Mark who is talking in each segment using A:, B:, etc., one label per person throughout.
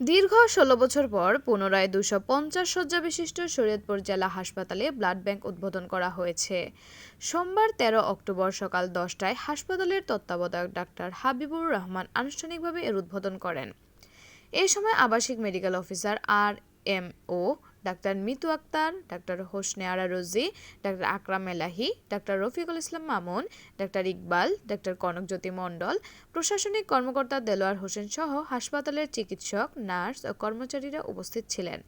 A: দীর্ঘ ষোলো বছর পর পুনরায় দুশো পঞ্চাশ শয্যা বিশিষ্ট শরীয়তপুর জেলা হাসপাতালে ব্লাড ব্যাংক উদ্বোধন করা হয়েছে। সোমবার তেরো অক্টোবর সকাল দশটায় হাসপাতালের তত্ত্বাবধায়ক ডাক্তার হাবিবুর রহমান আনুষ্ঠানিকভাবে এর উদ্বোধন করেন। এ সময় আবাসিক medical officer R M O doctor Mitu Akter, ডাক্তার হোসনে আরা রোজি, ডাক্তার আকরাম এলাহি, ডাক্তার রফিকুল ইসলাম মামুন, ডাক্তার ইকবাল, ডাক্তার কনকজ্যোতি মণ্ডল, প্রশাসনিক কর্মকর্তা দেলোয়ার হোসেন সহ হাসপাতালের চিকিৎসক, নার্স ও কর্মচারীরা উপস্থিত ছিলেন।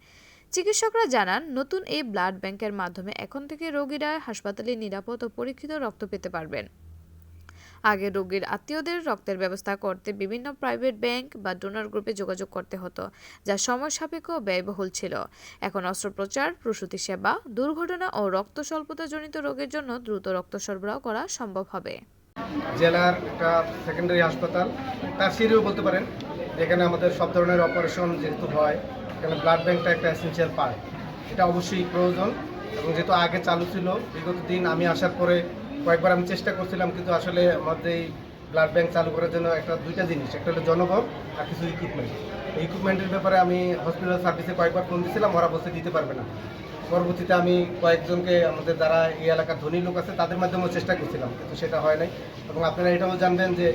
A: চিকিৎসকরা জানান, নতুন এই ব্লাড ব্যাংকের মাধ্যমে এখন থেকে রোগীরা হাসপাতালে নিরাপদ ও পরীক্ষিত রক্ত পেতে পারবেন। আগে রোগীর আত্মীয়দের রক্তের ব্যবস্থা করতে বিভিন্ন প্রাইভেট ব্যাংক বা ডোনার গ্রুপে যোগাযোগ করতে হতো, যা সময় সাপেক্ষ ব্যয়বহুল ছিল। এখন অস্ত্রোপচার, প্রসূতি সেবা, দুর্ঘটনা ও রক্ত স্বল্পতাজনিত রোগের জন্য দ্রুত রক্ত সরবরাহ করা সম্ভব হবে।
B: জেলার একটা সেকেন্ডারি হাসপাতাল, তার সিরিও বলতে পারেন, যেখানে আমাদের সব ধরনের অপারেশন যেহেতু হয়, এখানে ব্লাড ব্যাংকটা একটা এসেন্সিয়াল পার্ট এটা অবশ্যই প্রয়োজন এবং যেহেতু আগে চালু ছিল, বিগত দিন আমি আসার পরে কয়েকবার আমি চেষ্টা করছিলাম, কিন্তু আসলে আমাদের এই ব্লাড ব্যাংক চালু করার জন্য একটা, দুইটা জিনিস। একটা হলো জনবল আর কিছু ইকুইপমেন্ট ইকুইপমেন্টের ব্যাপারে আমি হসপিটাল সার্ভিসে কয়েকবার ফোন দিয়েছিলাম ওরা বসে দিতে পারবে না। পরবর্তীতে আমি কয়েকজনকে আমাদের যারা এই এলাকার ধনী লোক আছে, তাদের মাধ্যমেও চেষ্টা করছিলাম, কিন্তু সেটা হয় নাই। এবং আপনারা এটাও জানবেন যে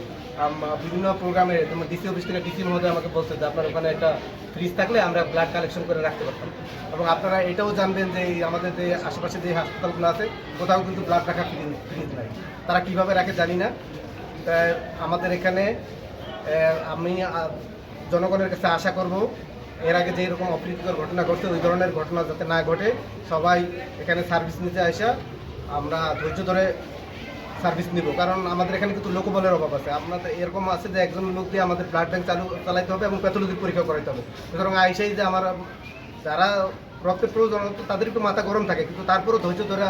B: বিভিন্ন প্রোগ্রামে যেমন ডিসি অফিস থেকে ডিসি মহোদয় আমাকে বলছে যে, আপনার ওখানে একটা ফ্রিজ থাকলে আমরা ব্লাড কালেকশন করে রাখতে পারতাম। এবং আপনারা এটাও জানবেন যে আমাদের যে আশেপাশে যে হাসপাতালগুলো আছে, কোথাও কিন্তু ব্লাড রাখা ফ্রিজ নাই। তারা কীভাবে রাখে জানি না। আমাদের এখানে আমি জনগণের কাছে আশা করব এর আগে যে এরকম অপ্রীতিকর ঘটনা ঘটছে, ওই ধরনের ঘটনা যাতে না ঘটে, সবাই এখানে সার্ভিস নিতে আসা, আমরা ধৈর্য ধরে সার্ভিস নিব। কারণ আমাদের এখানে কিন্তু লোকবলের অভাব আছে। আপনাদের এরকম আছে যে একজন লোক দিয়ে আমাদের ব্লাড ব্যাংক চালু, চালাইতে হবে এবং প্যাথোলজি পরীক্ষা করাইতে হবে। সুতরাং আইসাই যে আমার, যারা রক্তের প্রয়োজন তাদের একটু মাথা গরম থাকে। কিন্তু তারপরেও ধৈর্য ধরে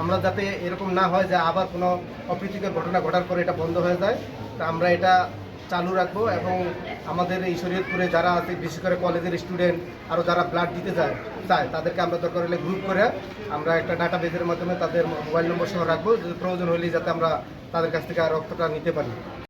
B: আমরা যাতে এরকম না হয় যে আবার কোনো অপ্রীতিকর ঘটনা ঘটার পরে এটা বন্ধ হয়ে যায়। তা আমরা এটা চালু রাখব এবং আমাদের এই শরীয়তপুরে যারা আছে, বিশেষ করে কলেজের স্টুডেন্ট আরও যারা ব্লাড দিতে যায় চায়, তাদেরকে আমরা দরকার হলে গ্রুপ করে আমরা একটা ডাটা বেজের মাধ্যমে তাদের মোবাইল নম্বর সহ রাখব প্রয়োজন হলে যাতে আমরা তাদের কাছ থেকে রক্তটা নিতে পারি।